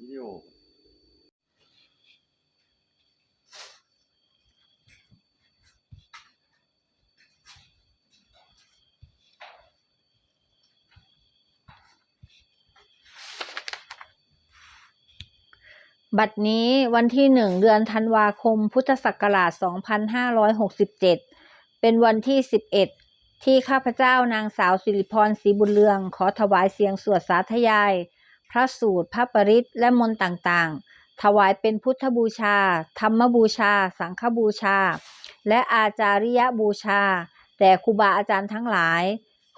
วิดีโอบัดนี้วันที่หนึ่งเดือนธันวาคมพุทธศักราช 2567 เป็นวันที่ 11 ที่ข้าพเจ้านางสาวสิริพรศรีบุญเรือง ขอถวายเสียงสวดสาธยาย พระสูตร พระปริตรและมนต์ต่างๆ ถวายเป็นพุทธบูชา ธรรมบูชา สังฆบูชา และอาจาริยบูชา แต่ครูบาอาจารย์ทั้งหลาย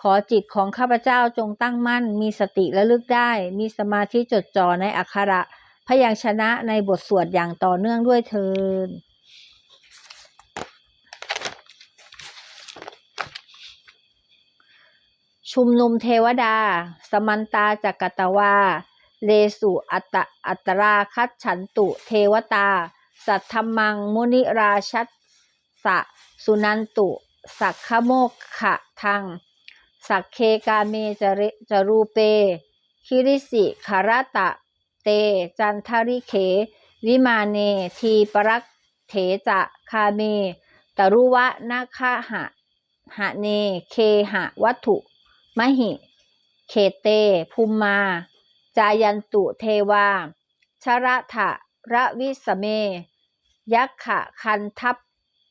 ขอจิตของข้าพเจ้าจงตั้งมั่น มีสติระลึกได้ มีสมาธิจดจ่อในอักขระพยัญชนะในบทสวดอย่างต่อเนื่องด้วยเทิน ชุมนุมเทวดา สมันตาจักกตวา เลสุอัตตะอัตราคัดฉันตุเทวตา สัทธมังมุนิราชัสสะสุนันตุ สักขโมกขะทัง สักเคกาเมจรจรูเป คิริสิคารตะเต จันทริเข วิมาเนทีปรักเถจะคาเมตรุวะนาคาหะหะเนเคหะวัตถุ มหิเขเต ภูมมา จายันตุเทวา ชระทะระวิสเม ยักขะคันทัพ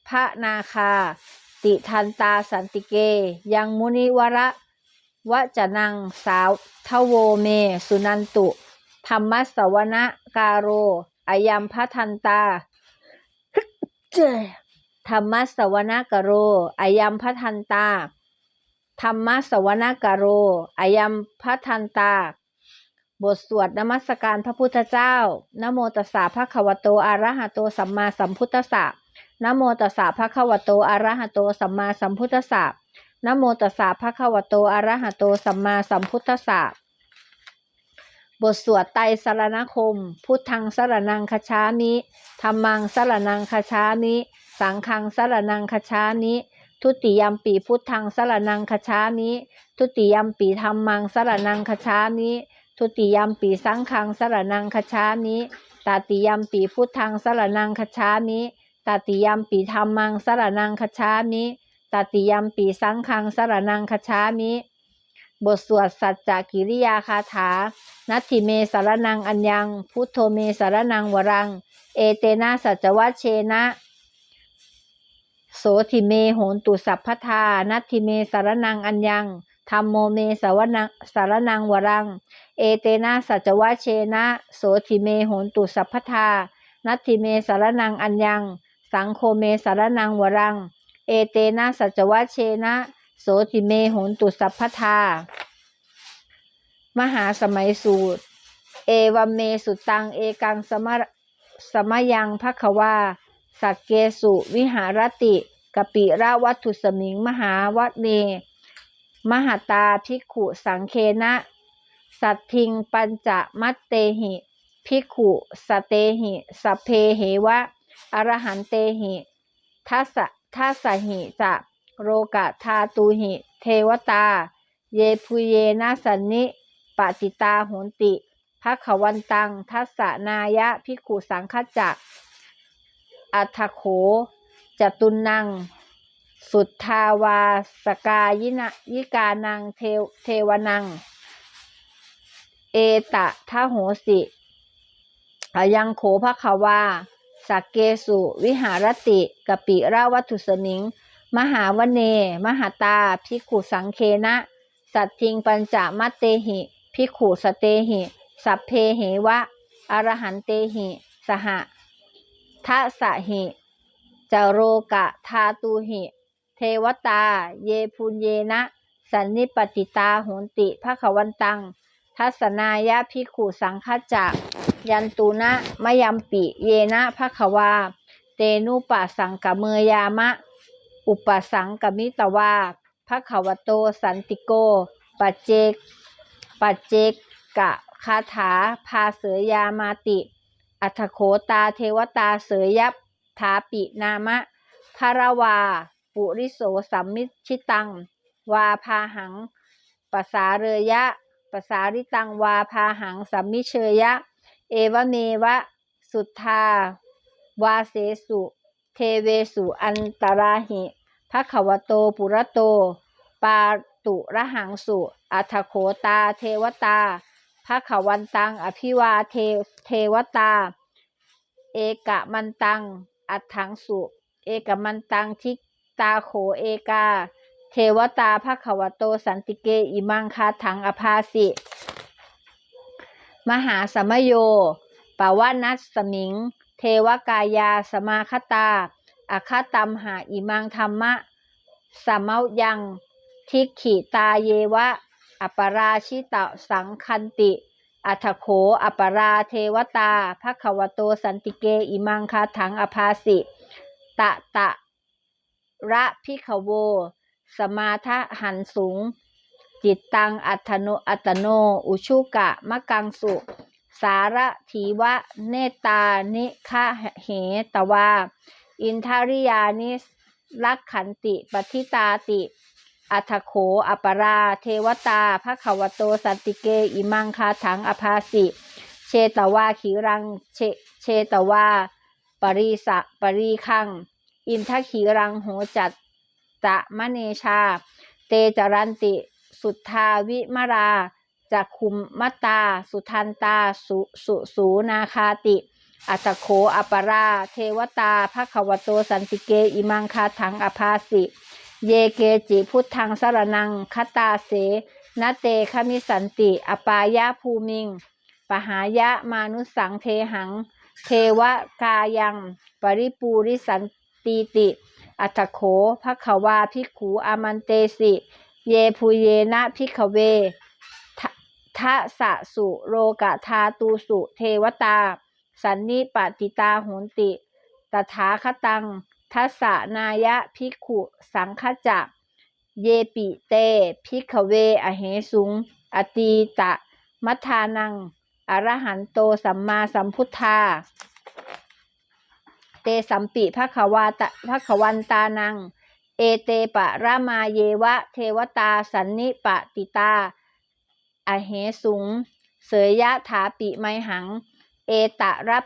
พระนาคา ติทันตาสันติเก ยังมุนิวระวจนังสาวทโวเม สุนันตุธรรมสวนะการโรอายัมพทันตาธรรมสวนะกโรอายัมพทันตา ธรรมสวนะกโรอายัมพทันตา บทสวดนมัสการพระพุทธเจ้า นโมตัสสะภะคะวะโตอะระหะโตสัมมาสัมพุทธัสสะนโมตัสสะภะคะวะโตอะระหะโตสัมมาสัมพุทธัสสะนโมตัสสะภะคะวะโตอะระหะโตสัมมาสัมพุทธัสสะ บทสวดไตรสรณคม พุทธังสรนังคชามิธรรมังสรนังคชามิ สังฆังสรนังคชามิ ทุติยมปีพุทธังสรนังคชามิ ทุติยมปีธรรมังสรนังคชามิ ทุติยมปีสังฆังสรนังคชามิตาติยมปีพุทธังสรนังคชามิตาติยมปีธรรมังสรนังคชามิตาติยมปีสังฆังสรนังคชามิ บทสวดสัจจกิริยาคาถา นัตถิเมสารนังอัญญัง พุทโธเมสารนังวรัง เอเตนะสัจวัชเชนะ โสธิเมโหนตุสัพพทา นัตถิเมสารนังอัญญังธรรมโมเมสาวนังสารนังวรัง เอเตนะสัจวัชเชนะ โสธิเมโหนตุสัพพทา นัตถิเมสารนังอัญญัง สังโฆเมสารนังวรัง เอเตนะสัจวัชเชนะ โสธิเมโหนตุสัพพทา มหาสมัยสูตร เอวัมเมสุตัง เอกังสมะสมยังภควา สักเกสุวิหารติกปิราวัตถุสมิงมหาวัดเน มหาตาภิกขุสังเคนะ สัตทิงปัญจมัตเตหิภิกขุสเตหิสพเพเหวะอรหันเตหิทัสทัสหิจะโรกะทาตูหิ เทวตา เยพุเยนะสันนิปติตาโหนติภะขวันตัง ทัสสนายะภิกขุสังคจัก อัทโข จตุนัง สุทธาวาสกายินะยิกานังเทวเทวนัง เอตะทะโหสิอยังโขภควาสักเกสุวิหารติกปิราวัตุสมิง มหาวเน มหาตาภิขุสังเคนะ สัตทิงปัญจมัตเตหิภิขุสเตหิ สัพเพเหวะอรหันเตหิ สห ทัสะหิจโรกะทาตูหิ เทวตา เยพุญเยนะ สันนิปติตาโหนติภควันตัง ทัศนายะภิขุสังฆจักยันตุนะมะยัมปิ เยนะภควา เตนุปะสังกเมยามะ อุปสังกมิตวาภควโตสันติโก ปัจเจก ปัจเจกกะคาถา พาเสยยามาติ อัทโขตาเทวตาเสยยับถาปินามะภารวา ปุริโสสัมมิชิตัง วาพาหังปสาเรยะปสาริตังวาพาหังสัมมิเชยะ เอวเมวะ สุทธาวาเสสุ เทเวสุอันตราหิภะคะวโตปุระโต ปาตุระหังสุ อัทโขตาเทวตา ภะคะวันตัง อภิวาเทเทวตา เอกมันตัง อัฏฐังสุ เอกมันตังทิตาโขเอกา เทวตาภะคะวะโตสันติเกอิมังคาถังอภาสิ มหาสมโยปวนัสสมิง เทวกายาสมาคตาอาคตัมหาอิมังธรรมะสมะยัง ทิกขิตาเยวะ อัปราชิตะสังคันติ อัทโข อัปราเทวตาภะควโตสันติเก อิมังคาถังอภาสิ ตะตะระพิขโว สมาทะหันสูง จิตตังอัตโนอัตโน อุชุกะมะกังสุ สารถีวะ เนตานิคะเหตวา อินทาริยานิรักขันติปทิตาติ อัทโขอัปรา เทวตาภะคะวะโตสันติเก อิมังคาถังอภาสิ เชตวาขีรังเชเชตวา ปริสะปริคัง อินทขีรังโหจัตตะมะเนชา เตจรันติ สุทธาวิมราจักคุมมตตาสุทันตา สุสุสูนาคาติ อัตโขอัปรา เทวตาภะคะวะโตสันติเก อิมังคาถังอภาสิ เยเกจิพุทธังสรนังคตาเสนเตคมิสันติ อปายะภูมิง ปหายะมานุสังเทหัง เทวกายัง ปริปูริสันตีติ อัตโขภคะวาภิกขูอามันเตสิ เยภูเยนะภิกขเวทะสะสุโรกะทาตูสุ เทวตา สันนิปติตาโหนติ ตถาคตัง ทัสสนายะภิกขุสังคจักเยปิเตภิกขเวอเหสุง อตีตะ มัทานัง อรหันโตสัมมาสัมพุทธา เตสัมปิภะควาตะภะควันตานัง เอเตปะระมาเยวะ เทวตาสันนิปติตา อเหสุง เสยยะถาปิไมหัง เอตะรับ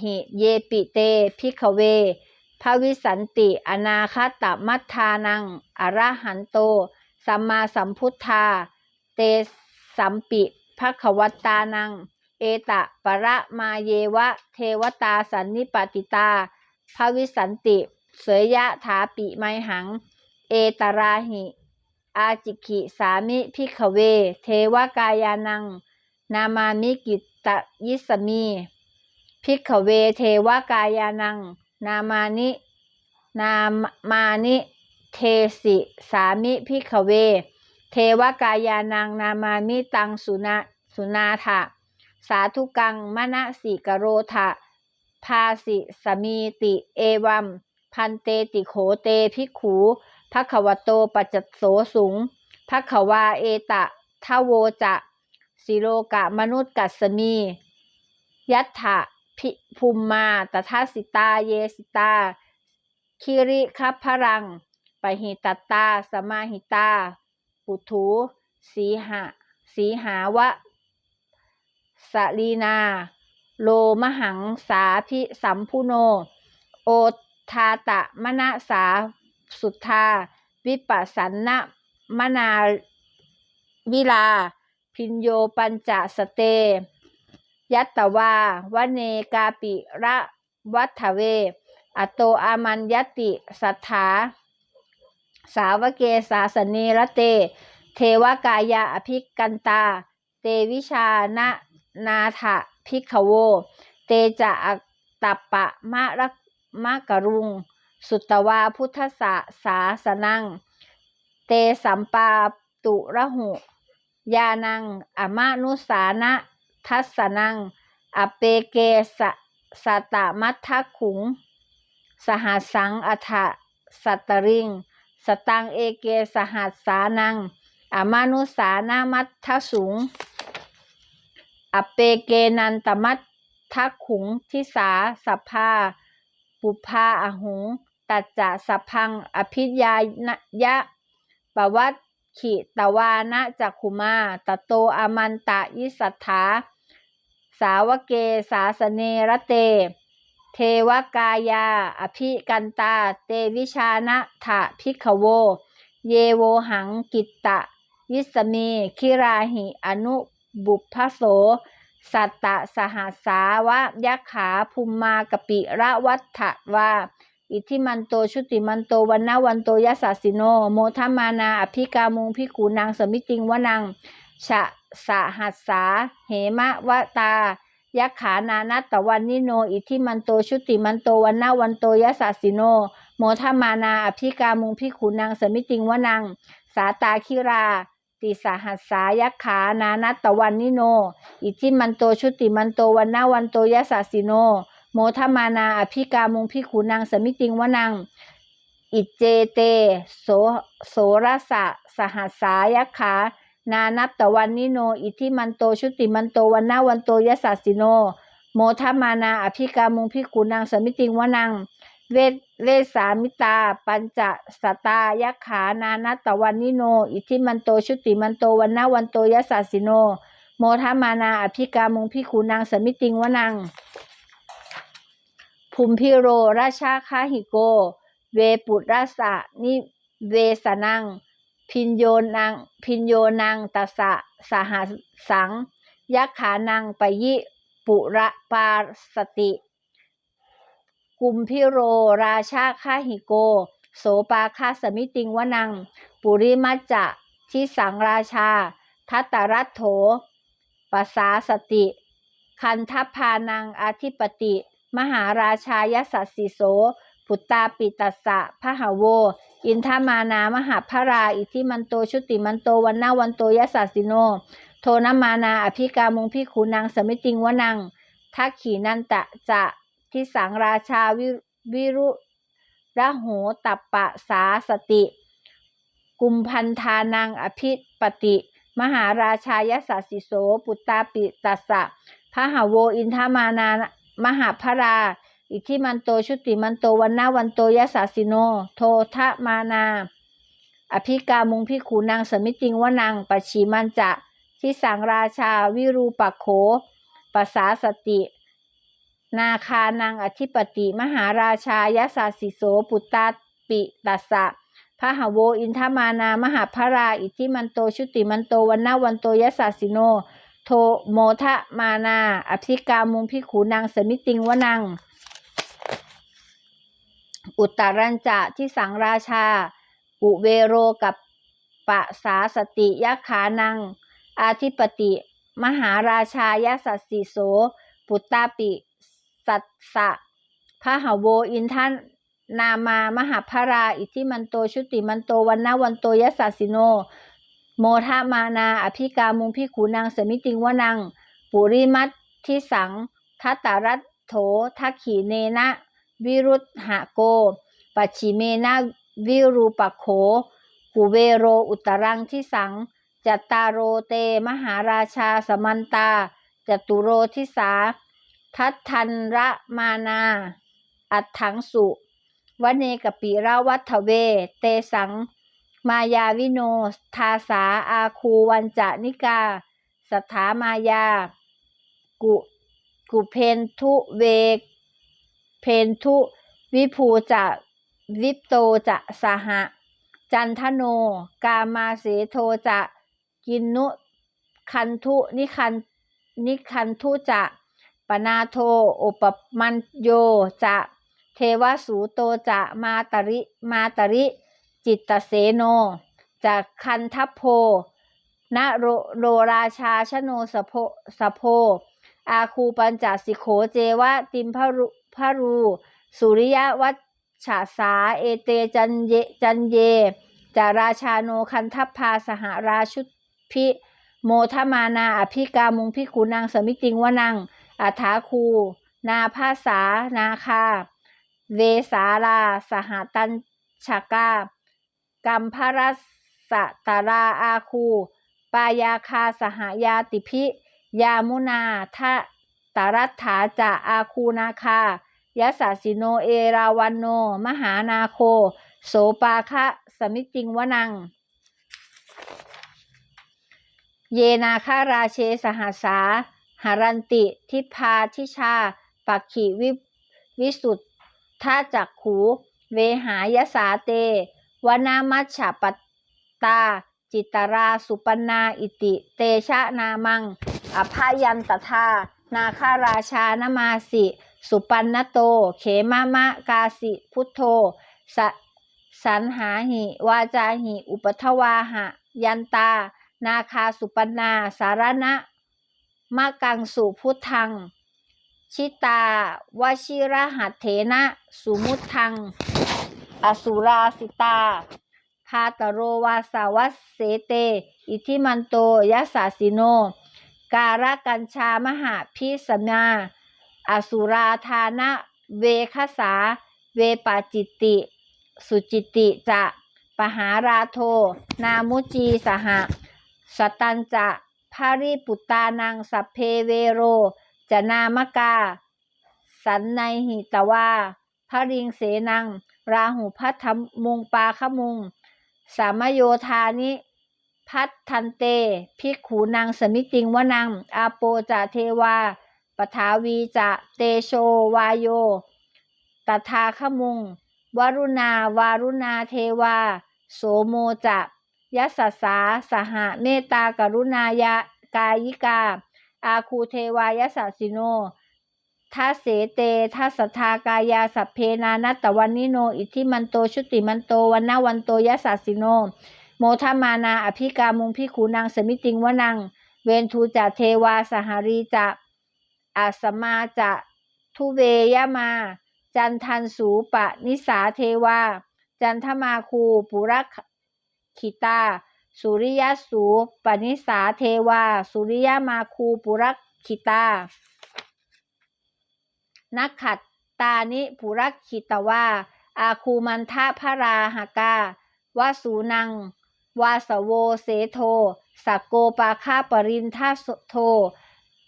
หิเยปิเตพิกขเว ภวิสันติ อนาคตมัทธานัง อรหันโต สัมมาสัมพุทธา เตสัมปิภะควัตานัง เอตะปะระมาเยวะ เทวตาสันนิปติตาภวิสันติ เสยยะถาปิไมหัง เอตราหิ อาจิกิสามิพิกขเว เทวกายานัง นามามิกิตะยิสมี พิกขเวเทวกายานัง นามานิ นามานิ เทสิ สามิพิกขเว เทวกายานังนามามิตังสุนาสุนาถะสาธุกังมณสิกโรทะภาสิสมีติ เอวัม พันเตติโขเตภิกขูภคะขวโตปัจจโสสุงภควาเอตะทะโวจะสิโลกะมนุษย์กัสมี ยัตถะ พิภูมมาตถาสิตา เยสิตา คิริคัพพรังปหิตตา สมาหิตา ปุถุสีหะสีหาวะสลีนา โลมหังสาพิสัมพุโน โอทาตะมณสาสุทธา วิปัสสันนะมนาวิลา พินโยปัญจสเต ยัตตวาวเนกาปิระวัฏเว อโตอามันยติสัทธา สาวเกสาสเนระเต เทวกายาอภิกันตา เตวิชานะนาถะพิกขโว เตจะอัปปะมะระมะกรุง สุตตวาพุทธสาสาสนัง เตสัมปาตุระหุ ยานังอมานุสานะ ทัสนัง อเปเกสะสตตมัททขุง สหสังอัฏฐสัตตริง สตังเอเกสหัสสานัง อมานุสานามัททสุงอเปเกนันตมัททักขุงทิสาสัพพาปุพาอหุง ตัจจะสัพพัง อภิญายะปวัตขิตวานะจักขุมา ตโตอมันตะยิสัทธา สาวเกสาสเนรเต เทวกายา อภิกันตา เตวิชานะถะพิกขโว เยโวหังกิตตะยิสมีคิราหิอนุบุพโส สัตตะสหสาวะยักขาภูมมากปิระวัฏฐวาอิทิมันโตชุติมันโตวันนาวันโตยัสสาสิโน โมทัมานา อภิกามุงพิขูนางสมิติงวนังชะ สหัสสา เหมะวะตา ยักขานานัตตวันนิโน อิทิมันโต ชุติมันโต วันนาวันโตยัสสาสิโน โมทมานา อภิกามุงพิขูนางสมิติงวนัง สาตาคิรา ติสหัสสายักขานานัตตวันนิโน อิทิมันโต ชุติมันโต วันนาวันโตยัสสาสิโน โมทมานา อภิกามุงพิขูนางสมิติงวนังอิเจเต โสโสรสะ สหัสสายักขา นานัตตวันนิโน อิทิมันโตชุติมันโตวันนาวันโตยัสสิโน โมทัมานาอภิกามุงพิขูนางสมิติงวนัง เวเวสามิตา ปัญจสตายักขา นานัตตวันนิโน อิทิมันโตชุติมันโตวันนาวันโตยัสสิโน โมทัมานาอภิกามุงพิขูนางสมิติงวนังภูมิพิโรราชาคาหิโก เวปุราสะนิเวสนัง พินโยนังพินโยนังตัสะสหัสัง ยักขานังปยิปุระปาสติ กุมพิโรราชาคาหิโก โสปาคาสมิติงวนัง ปุริมัจจะทิสังราชา ทัตตรัตโถปสาสติ คันทัพพานังอาธิปติ มหาราชายสัสสิโส พุตตาปิตัสสะพหโว อินทามานามหาพระรา อิทิมันโตชุติมันโตวันนาวันโตยะสัสสิโน โทนมานาอภิกามุงพิขูนางสมิติงวนังทักขีนันตะจะทิสังราชาวิวิรุระโหตัปปะสาสติ กุมพันธานังอภิปติ มหาราชายสัสสิโส ปุตตาปิตัสสะพระหโวอินทามานามหาพรา อิทิมันโตชุติมันโตวันนาวันโตยสัสสิโน โททะมานา อภิกามุงพิขูนางสมิติงวนังปชีมันจะทิสังราชาวิรูปักโขปสาสติ นาคานังอธิปติ มหาราชายสัสสิโสปุตตาปิตัสสะพระหโวอินทามานามหาพรา อิทิมันโตชุติมันโตวันนาวันโตยสัสสิโน โทโมทะมานา อภิกามุงพิขูนางสมิติงวนัง อุตรัญจะที่สังราชา อุเวโรกับปะสาสติยักขานัง อาธิปติ มหาราชายสัสสิโส ปุตตาปิสัสสะพหโวอินทานนามามหาพรา อิทิมันโตชุติมันโตวันนาวันโตยสัสสิโน โมทะมานา อภิกามุงพิขูนางสมิติงวนัง ปุริมัตทิสังทัตตารัตโถทักขีเนนะ วิรุธหะโก ปัจฉิเมนะวิรูปโข กุเวโรอุตรังทิสัง จัตตาโรเต มหาราชาสมันตา จตุโรทิสา ทัตทันระมานา อัตถังสุวเนกปิราวัฏเว เตสัง มายาวิโน ทาสาอาคูวันจานิกา สถามายา กุ กุเพนทุเว เพนทุวิภูจะวิปโตจะสหะจันทโน กามาเสโทจะกินนุคันทุนิคันนิคันทุจะปนาโทโอปมันโยจะเทวสูโตจะมาตริมาตริจิตตเสโนจากคันทัพโพนโรโรราชาชโนสโพสโพอาคูปัญจสิโขเจวะติมพรุ พรู สุริยวัชฉาสา เอเตจันเยจันเยจาราชาโนคันทัพพาสหราชุพิ โมทมานาอภิกามุงพิขูนางสมิติงวนังอัฐาคู นาภาษา นาคา เวสาลา สหตัญชกากัมพรัสสะตาราอาคู ปายาคาสหายาติพิ ยามุนาทะ ตารัตถาจะอาคูนาคายะสาสิโนเอราวันโน มหานาโค โสปาคะสมิติงวนัง เยนาคาราเชสหัสาหารันติ ทิพาทิชา ปักขิวิวิสุทธาจักขูเวหายสาเต วนามัชฉปตตาจิตราสุปนาอิติ เตชะนามัง อภายันตทา นาคาราชานมาสิ สุปันนโต เขมามะกาสิพุทโธสสันหาหิ วาจาหิ อุปทวาหะ ยันตา นาคาสุปนา สารณะมะกังสุพุทธัง ชิตาวชิรหัตเถนะ สุมุทัง อสุราสิตาคาตโรวาสาวัสเสเต อิทิมันโตยัสสาสิโน การกัญชามหาพิสนาอสุราธานะ เวคสา เวปาจิติ สุจิติจะปหาราโท นามุจีสหะสตันจะภาริปุตตานังสัพเพเวโรจะนามกา สันในหิตวาพระริงเสนัง ราหุพัทธมุงปาขมุง สามโยธานิ พัททันเตพิกขูนางสมิติงวนัง อาโปจะเทวาปทาวีจะเตโชวายโย ตถาขมุง วรุณาวารุณาเทวา โสโมจะยัสสาสหะเมตตากรุณายากายิกา อาคูเทวายสสสิโนทัสเสเตทัสทากายาสัพเพนานัตตวันนิโน อิทิมันโตชุติมันโตวันนาวันโตยัสสสิโน โมทมานาอภิกามุงพิขูนางสมิติงวนัง เวนทูจะเทวาสหารีจะอาสมาจะทุเวยมา จันทันสูปะนิสาเทวา จันทมาคูปุรักขิตา สุริยสูปนิสาเทวา สุริยมาคูปุรักขิตา นักขัดตานิปุรักขิตวาอาคูมันทะพระราหากาวาสูนัง วาสโวเสโทสักโกปาคาปรินทัสโท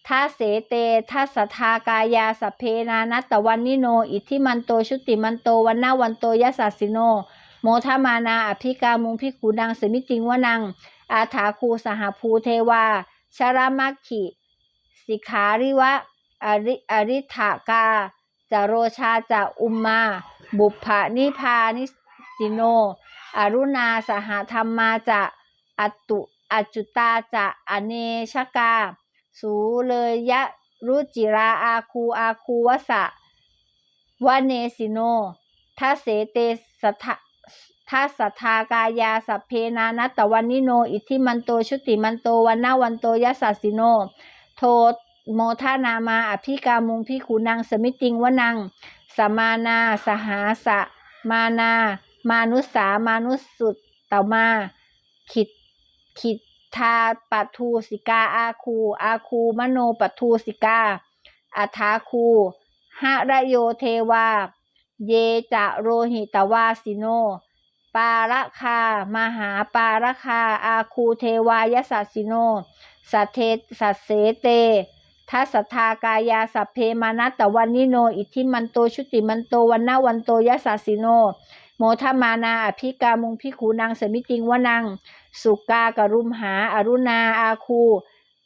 ทัสเสเตทัสสทากายาสเพนานัตวันนิโน อิทธิมันโตชุติมันโตวันนาวันโตยัสสสิโน โมทมานาอภิกามุงพิขูนางสมิติงวนัง อาถาคูสหภูเทวาชรามัคขิ สิขาริวะอริอริถากาจะโรชาจะอุมมา บุพพานิพานิสิโน อรุณาสหธรรมาจะอตุอจุตาจะอเนชกา สูเลยยะรุจิราอาคูอาคูวสะวเนสิโนทัเสเตสทะทัสทากายาสัพเพนานัตตวันนิโน อิทธิมันโตชุติมันโตวันนาวันโตยัสสสสิโน โทโมทานามาอภิกามุงพิขูนางสมิติงวนังสมานา สหาสะมานา มานุสามานุสุตตมา ขิดขิดทาปัทูสิกาอาคู อาคูมโนปัทูสิกาอัฐาคูหะระโยเทวา เยจะโรหิตวาสิโน ปาระคา มหาปาระคา อาคูเทวายสสสิโน สัเทสัสเสเตทัสทากายาสัพเพมานัตตวันนิโน อิทิมันโตชุติมันโตวันนาวันโตยัสสสิโน โมทมานาอภิกามุงพิขูนางสมิติงวนัง สุกากรุมหา อรุณาอาคู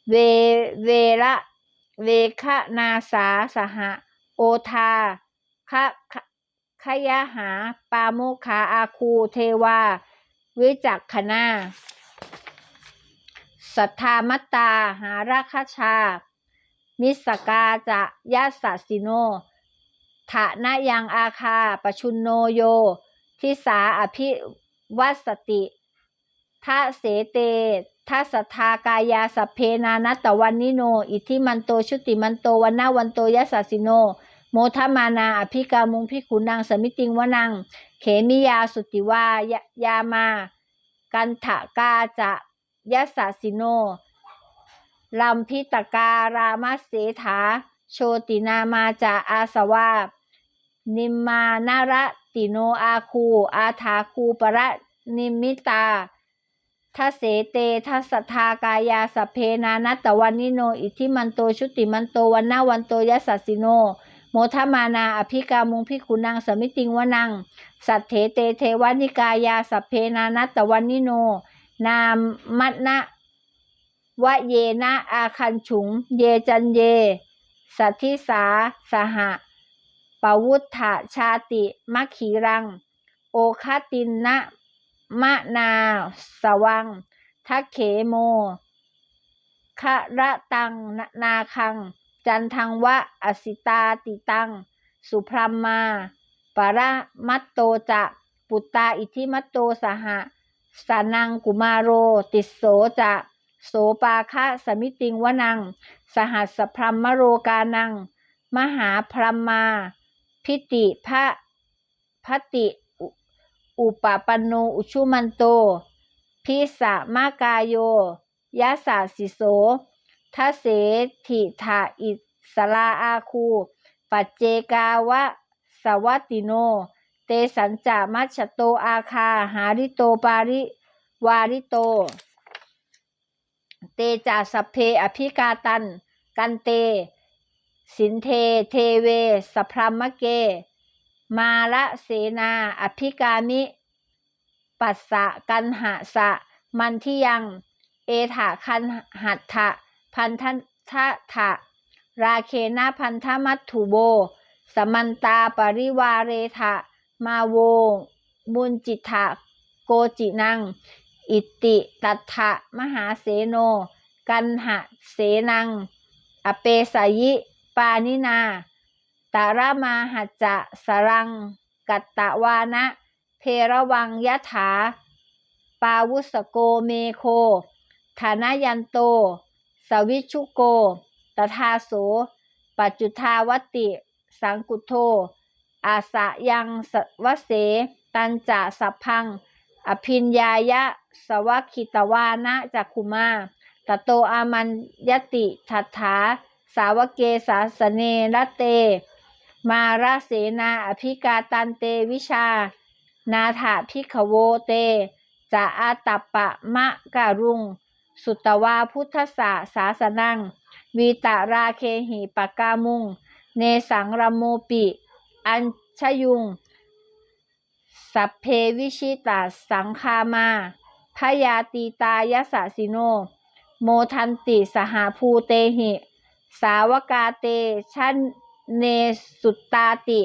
เวเวระเวคะนาสาสหะ โอทาคะคะขยะหา ปาโมคาอาคู เทวา วิจักขณาสัทธามัตตา หาราคชา มิสกาจะยัสสสิโนฐานะยังอาคาปชุนโนโย ทิสาอภิวัสติทะเสเตทัสสทากายาสัพเพนานัตตวันนิโน อิทิมันโตชุติมันโตวันนาวันโตยัสสสิโน โมทมานาอภิกามุงพิขุนางสมิติงวนัง เขมิยาสุติวายยามา กันถกาจะยัสสสิโนลัมพิตการามาเสถา โชตินามาจาอาสวานิมมานาระ ติโนอาคู อาถาคูปะระนิมิตาทัเสเตทัสทากายาสเพนานัตตวันนิโน อิทิมันโตชุติมันโตวันนาวันโตยัสสสิโน โมทมานาอภิกามุงพิขุนางสมิติงวนัง สัทเถเตเทวานิกายาสเพนานัตตวันนิโน นามมัตนะวะเยนะอาคันฉุง เยจันเย สัทธิสาสหะ ปวุฒะชาติมัคขีรัง โอคาตินนะมะนาสวัง ทักเขโมคะระตังนนาคัง จันทังวะอสิตาติตัง สุพรมมาปะระมัตโตจะปุตตาอิทิมัตโตสหะสานังกุมารโร ติโสจะโสปาคะสมิติงวนัง สหัสสพรมมโรกานัง มหาพรมมา พิติพระพติ อุปปันโนอุชุมันโต พิสะมากายโยยะสาสิโสทะเสถิทาอิสลาอาคู ปัจเจกาวะสวัติโน เตสัญจามัชโตอาคา หาริโตปาริวาริโต เตจาสเพอภิกาตัน กันเต สินเท เทเว สพรมเก มาละเสนา อภิกามิ ปัสสะกันหะสะ มันที่ยัง เอถะคันหัตถะ พันธทะถะ ราเคนะพันธมัตถุโบ สมันตาปริวาเรทะ มาโวมุนจิทะโกจินัง อิติตัตถะมหาเสโน กันหะเสนัง อเปสายิ ปานินาตารามาหัจจะสรัง กัตตะวานะเพระวังยะถา ปาวุสโกเมโค ฐานายันโต สวิชุโกตถาโส ปัจจุทาวติ สังกุโท อาสะยังสวเส ตันจะสัพพัง อภินญายะ สวัคิตวานะจักขุมา ตโตอามันยติทัฏฐา สาวเกสาสเนรเต มาราเสนาอภิกาตันเตวิชา นาถาพิขโวเตจะอาตัปปะมะการุง สุตวาพุทธสาสาสนัง วีตาราเคหิปกามุง เนสังรมโมปิ อัญชยุง สัพเพวิชิตาสังคามาพยาตีตายสสสิโน โมทันติสหาภูเตหิ สาวกาเตชันเนสุตตาติ